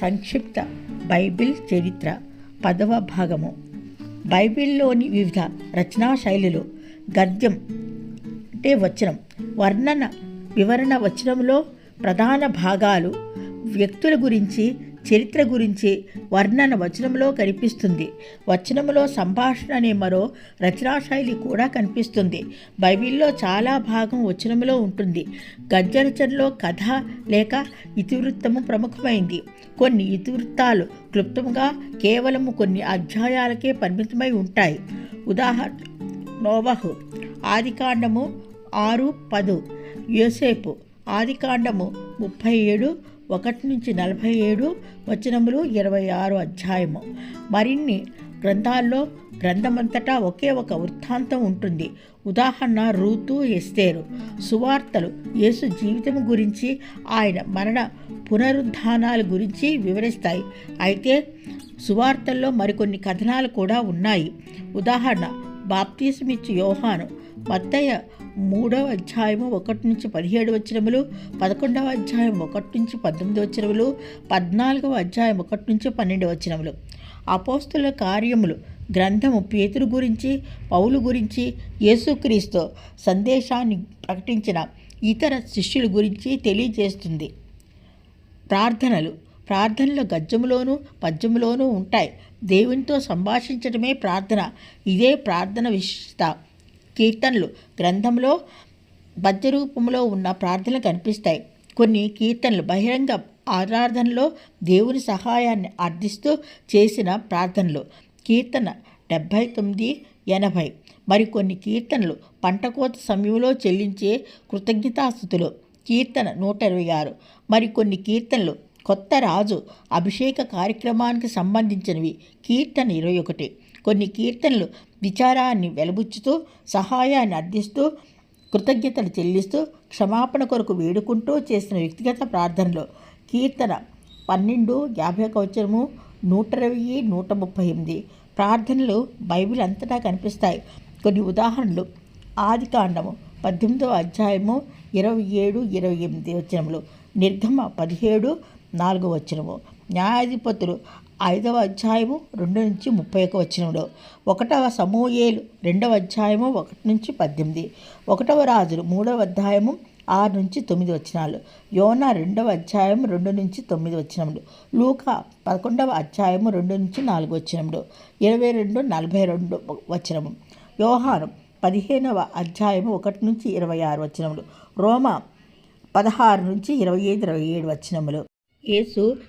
సంక్షిప్త బైబిల్ చరిత్ర పదవ భాగము. బైబిల్లోని వివిధ రచనా శైలులు గద్యం అంటే వచనం వర్ణన వివరణ వచనంలో ప్రధాన భాగాలు వ్యక్తుల గురించి చరిత్ర గురించి వర్ణన వచనంలో కనిపిస్తుంది. వచనంలో సంభాషణ అనే మరో రచనా శైలి కూడా కనిపిస్తుంది. బైబిల్లో చాలా భాగం వచనంలో ఉంటుంది. గద్య రచనలో కథ లేక ఇతివృత్తము ప్రముఖమైంది. కొన్ని ఇతివృత్తాలు క్లుప్తంగా కేవలము కొన్ని అధ్యాయాలకే పరిమితమై ఉంటాయి. ఉదాహరణ నోవహు ఆదికాండము ఆరు పదు యోసేపు ఆదికాండము ముప్పై ఏడు ఒకటి నుంచి నలభై ఏడు వచనములు ఇరవై ఆరు అధ్యాయము. మరిన్ని గ్రంథాల్లో గ్రంథమంతటా ఒకే ఒక వృత్తాంతం ఉంటుంది. ఉదాహరణ రూతు ఎస్తేరు. సువార్తలు యేసు జీవితం గురించి ఆయన మరణ పునరుద్ధానాల గురించి వివరిస్తాయి. అయితే సువార్తల్లో మరికొన్ని కథనాలు కూడా ఉన్నాయి. ఉదాహరణ బాప్తీసమిచ్చి యోహాను మత్తయ్య మూడవ అధ్యాయము ఒకటి నుంచి పదిహేడు వచనములు పదకొండవ అధ్యాయం ఒకటి నుంచి పద్దెనిమిది వచనములు పద్నాలుగవ అధ్యాయం ఒకటి నుంచి పన్నెండు వచనములు. అపోస్తుల కార్యములు గ్రంథము పేతురు గురించి పౌలు గురించి యేసుక్రీస్తు సందేశాన్ని ప్రకటించిన ఇతర శిష్యుల గురించి తెలియజేస్తుంది. ప్రార్థనలు ప్రార్థనలు గద్యములోనూ పద్యములోనూ ఉంటాయి. దేవునితో సంభాషించడమే ప్రార్థన. ఇదే ప్రార్థన విశిష్టత. కీర్తనలు గ్రంథంలో పద్య రూపంలో ఉన్న ప్రార్థనలు కనిపిస్తాయి. కొన్ని కీర్తనలు బహిరంగ ఆరాధనలో దేవుని సహాయాన్ని అర్థిస్తూ చేసిన ప్రార్థనలు. కీర్తన డెబ్భై తొమ్మిది ఎనభై. మరికొన్ని కీర్తనలు పంటకోత సమయంలో చెల్లించే కృతజ్ఞతాస్థుతులు కీర్తన నూట ఇరవై ఆరు. మరికొన్ని కీర్తనలు కొత్త రాజు అభిషేక కార్యక్రమానికి సంబంధించినవి. కీర్తన ఇరవై ఒకటి. కొన్ని కీర్తనలు విచారాన్ని వెలబుచ్చుతూ సహాయాన్ని అర్థిస్తూ కృతజ్ఞతలు చెల్లిస్తూ క్షమాపణ కొరకు వేడుకుంటూ చేసిన వ్యక్తిగత ప్రార్థనలు. కీర్తన పన్నెండు యాభై కవచము నూట ఇరవై నూట ముప్పై ఎనిమిది. ప్రార్థనలు బైబిల్ అంతటా కనిపిస్తాయి. కొన్ని ఉదాహరణలు. ఆది కాండము పద్దెనిమిదవ అధ్యాయము ఇరవై ఏడు ఇరవై ఎనిమిది వచనములు. నిర్గమ పదిహేడు నాలుగు వచనము. న్యాయాధిపతులు ఐదవ అధ్యాయము రెండు నుంచి ముప్పై ఒక వచనంలో ఒకటవ సమూహేలు రెండవ అధ్యాయము ఒకటి నుంచి పద్దెనిమిది. ఒకటవ రాజులు మూడవ అధ్యాయము ఆరు నుంచి తొమ్మిది వచనాలు. యోనా రెండవ అధ్యాయం రెండు నుంచి తొమ్మిది వచనములు. లూక పదకొండవ అధ్యాయము రెండు నుంచి నాలుగు వచనములు. ఇరవై రెండు నలభై రెండు వచనము. యోహాను పదిహేనవ అధ్యాయము ఒకటి నుంచి ఇరవై ఆరు వచనములు. రోమా పదహారు నుంచి ఇరవై ఐదు ఇరవై ఏడు వచనములు యేసు